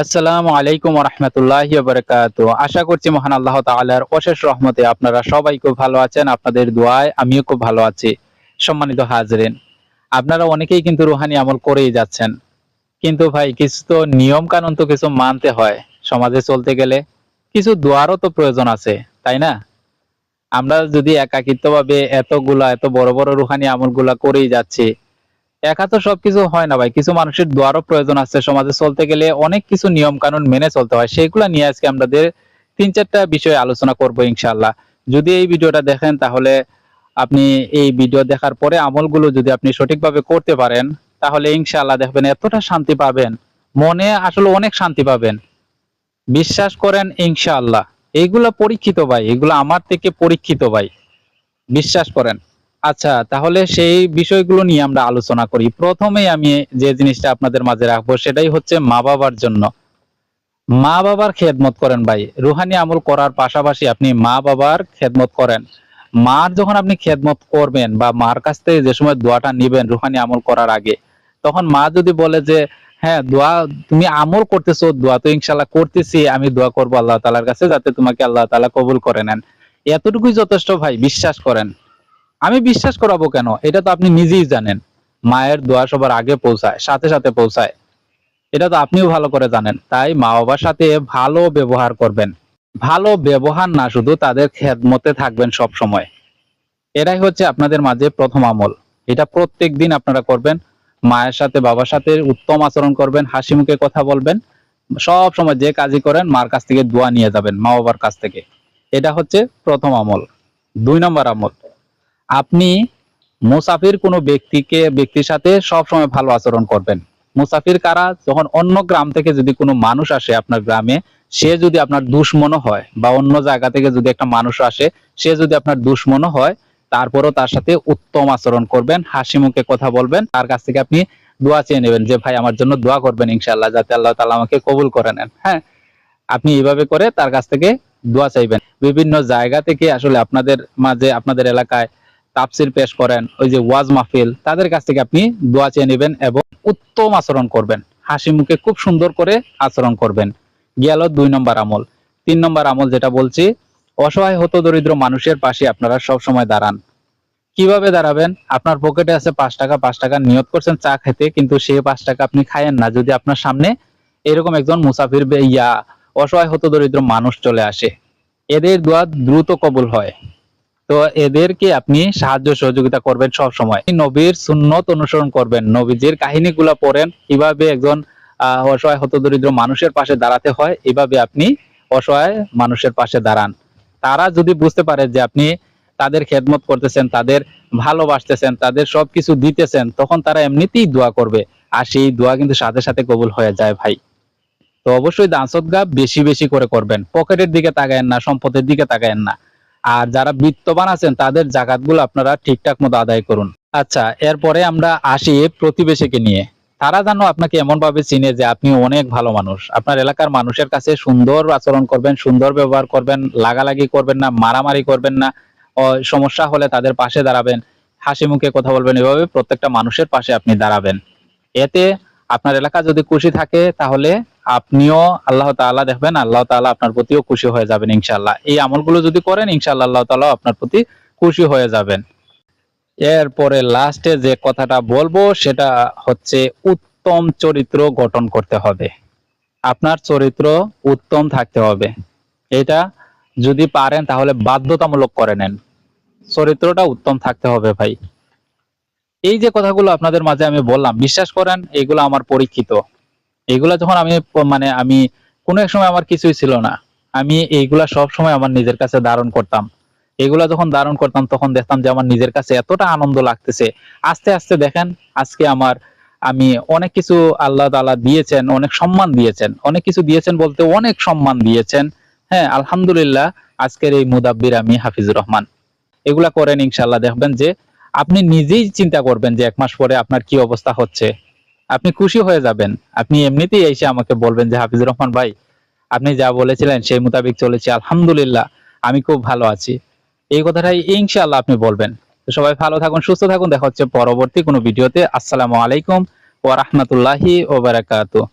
আসসালামু আলাইকুম রহমতুল্লাহ বারকাত আশা করছি মহান আল্লাহ তাআলার অশেষ রহমতে আপনারা সবাই খুব ভালো আছেন, আপনাদের দোয়ায় আমিও খুব ভালো আছি। সম্মানিত হাজরেন, আপনারা অনেকেই কিন্তু রুহানি আমল করেই যাচ্ছেন। কিন্তু ভাই, কিছু তো নিয়ম কানুন তো কিছু মানতে হয়। সমাজে চলতে গেলে কিছু দোয়ারও তো প্রয়োজন আছে, তাই না? আমরা যদি একাকিত্বভাবে এতগুলা, এত বড় বড় রুহানি আমলগুলা করেই যাচ্ছি একা তো সবকিছু হয় না ভাই। কিছু মানুষের দোয়ারও প্রয়োজন আছে। সমাজে চলতে গেলে অনেক কিছু নিয়ম কানুন মেনে চলতে হয়। সেগুলা নিয়ে আজকে আমাদের তিন চারটা বিষয়ে আলোচনা করব ইনশাআল্লাহ। যদি এই ভিডিওটা দেখেন, তাহলে আপনি এই ভিডিও দেখার পরে আমলগুলো যদি আপনি সঠিকভাবে করতে পারেন, তাহলে ইনশাআল্লাহ দেখবেন এতটা শান্তি পাবেন। মনে আসলে অনেক শান্তি পাবেন। বিশ্বাস করেন, ইনশাআল্লাহ। এইগুলা পরীক্ষিত ভাই। এগুলো আমার থেকে পরীক্ষিত ভাই। বিশ্বাস করেন। আচ্ছা তাহলে সেই বিষয়গুলো নিয়ে আমরা আলোচনা করি। প্রথমেই আমি যে জিনিসটা আপনাদের মাঝে রাখব সেটাই হচ্ছে মা বাবার জন্য। মা বাবার খেদমত করেন ভাই। রুহানি আমল করার পাশাপাশি আপনি মা বাবার খেদমত করেন। মার যখন আপনি খেদমত করবেন বা মার কাছ থেকে যে সময় দোয়াটা নিবেন রুহানি আমল করার আগে, তখন মা যদি বলে যে হ্যাঁ দোয়া তুমি আমল করতেছো, দোয়া তো ইনশাল্লাহ করতেছি, আমি দোয়া করব আল্লাহ তালার কাছে যাতে তোমাকে আল্লাহ তালা কবুল করে নেন। এতটুকুই যথেষ্ট ভাই, বিশ্বাস করেন। আমি বিশ্বাস করাবো কেন? এটা তো আপনি নিজেই জানেন। মায়ের দোয়া সবার আগে পৌঁছায়, সাথে সাথে পৌঁছায়। এটা তো আপনিও ভালো করে জানেন। তাই মা বাবার সাথে ভালো ব্যবহার করবেন। ভালো ব্যবহার না শুধু তাদের খেদমতে থাকবেন সব সময়। এটাই হচ্ছে আপনাদের মাঝে প্রথম আমল। এটা প্রত্যেক দিন আপনারা করবেন। মায়ের সাথে, বাবার সাথে উত্তম আচরণ করবেন, হাসি মুখে কথা বলবেন। সব সময় যে কাজই করেন, মার কাছ থেকে দোয়া নিয়ে যাবেন, মা বাবার কাছ থেকে। এটা হচ্ছে প্রথম আমল। দুই নম্বর আমল। আপনি মুসাফির কোনো ব্যক্তিকে, ব্যক্তির সাথে সব সময় ভালো আচরণ করবেন। মুসাফির কারা? যখন অন্য গ্রাম থেকে যদি কোনো মানুষ আসে আপনার গ্রামে, সে যদি আপনার দুশ্মনও হয় বা অন্য জায়গা থেকে যদি একটা মানুষ আসে, সে যদি আপনার দুশ্মনও হয়, তারপরও তার সাথে উত্তম আচরণ করবেন। হাসি মুখে কথা বলবেন। তার কাছ থেকে আপনি দোয়া চেয়ে নেবেন যে, ভাই, আমার জন্য দোয়া করবেন ইনশাল্লাহ যাতে আল্লাহ তালা আমাকে কবুল করে নেন। হ্যাঁ? আপনি এইভাবে করে তার কাছ থেকে দোয়া চাইবেন। বিভিন্ন জায়গা থেকে আসলে আপনাদের মাঝে, আপনাদের এলাকায় তাফসির পেশ করেন ওই যে ওয়াজ মাহফিল, তাদের কাছ থেকে আপনি দোয়া চেয়ে নেবেন এবং উত্তম আচরণ করবেন। হাসি মুখে খুব সুন্দর করে আচরণ করবেন। গেল দুই নম্বর আমল। তিন নম্বর আমল যেটা বলছি, অসহায় হত দরিদ্র মানুষের পাশে আপনারা সব সময় দাঁড়ান। কীভাবে দাঁড়াবেন? আপনার পকেটে আছে পাঁচ টাকা পাঁচ টাকা নিয়ত করছেন চা খেতে, কিন্তু সে পাঁচ টাকা আপনি খায়েন না। যদি আপনার সামনে এরকম একজন মুসাফির ইয়া অসহায় হত দরিদ্র মানুষ চলে আসে, এদের দোয়া দ্রুত কবুল হয়। তো এদেরকে আপনি সাহায্য সহযোগিতা করবেন সব সময় নবীর সুন্নত অনুসরণ করবেন। নবীজির কাহিনীগুলো পড়েন, কীভাবে একজন অসহায় হত দরিদ্র মানুষের পাশে দাঁড়াতে হয়, এভাবে আপনি অসহায় মানুষের পাশে দাঁড়ান। তারা যদি বুঝতে পারে যে আপনি তাদের খেদমত করতেছেন, তাদের ভালোবাসতেছেন, তাদের সবকিছু দিতেছেন, তখন তারা এমনিতেই দোয়া করবে। আর সেই দোয়া কিন্তু সাথে সাথে কবুল হয়ে যায় ভাই। তো অবশ্যই দান সদকা বেশি বেশি করে করবেন। পকেটের দিকে তাকায়েন না, সম্পদের দিকে তাকায়েন না। আর যারা বিত্তবান আছেন, তাদের জাকাতগুলো আপনারা ঠিকঠাক মতো আদায় করুন। আচ্ছা এরপরে আমরা আসি প্রতিবেশীকে নিয়ে। তারা যেন আপনাকে এমন ভাবে চিনে যে আপনি অনেক ভালো মানুষ। আপনার এলাকার মানুষের কাছে সুন্দর আচরণ করবেন, সুন্দর ব্যবহার করবেন, লাগালাগি করবেন না, মারামারি করবেন না সমস্যা হলে তাদের পাশে দাঁড়াবেন, হাসি মুখে কথা বলবেন, এভাবে প্রত্যেকটা মানুষের পাশে আপনি দাঁড়াবেন। এতে আপনার এলাকা যদি খুশি থাকে, তাহলে আপনিও আল্লাহ তাআলা দেখবেন, আল্লাহ তাআলা আপনার প্রতিও খুশি হয়ে যাবেন ইনশাআল্লাহ। এই আমলগুলো যদি করেন, ইনশাআল্লাহ আল্লাহ তাআলা আপনার প্রতি খুশি হয়ে যাবেন। এরপরে লাস্টে যে কথাটা বলব, সেটা হচ্ছে উত্তম চরিত্র গঠন করতে হবে। আপনার চরিত্র উত্তম থাকতে হবে। এটা যদি পারেন, তাহলে বাধ্যতামূলক করে নেন। চরিত্রটা উত্তম থাকতে হবে ভাই। এই যে কথাগুলো আপনাদের মাঝে আমি বললাম, বিশ্বাস করেন, এগুলো আমার পরীক্ষিত। এগুলা যখন আমি মানে আমি কোনো এক সময় আমার কিছুই ছিল না। আমি এইগুলা সব সময় আমার নিজের কাছে ধারণ করতাম। এগুলা যখন ধারণ করতাম, তখন দেখতাম যে আমার নিজের কাছে এতটা আনন্দ লাগতেছে। আস্তে আস্তে দেখেন, আজকে আমার আমি অনেক কিছু আল্লাহ তাআলা দিয়েছেন, অনেক সম্মান দিয়েছেন। অনেক কিছু দিয়েছেন বলতে অনেক সম্মান দিয়েছেন। হ্যাঁ আলহামদুলিল্লাহ, আজকের এই মুদাব্বির আমি হাফিজুর রহমান। এগুলা করেন ইনশাল্লাহ দেখবেন যে আপনি নিজেই চিন্তা করবেন যে এক মাস পরে আপনার কি অবস্থা হচ্ছে। আপনি খুশি হয়ে যাবেন। আপনি এমনিতেই এসে আমাকে বলবেন যে, হাফিজুর রহমান ভাই, আপনি যা বলেছিলেন সেই মোতাবেক চলেছি, আলহামদুলিল্লাহ, আমি খুব ভালো আছি। এই কথাটাই ইনশাআল্লাহ আপনি বলবেন। তো সবাই ভালো থাকুন, সুস্থ থাকুন। দেখা হচ্ছে পরবর্তী কোনো ভিডিওতে। আসসালামু আলাইকুম ওয়া রাহমাতুল্লাহি ওয়া বারাকাতুহু।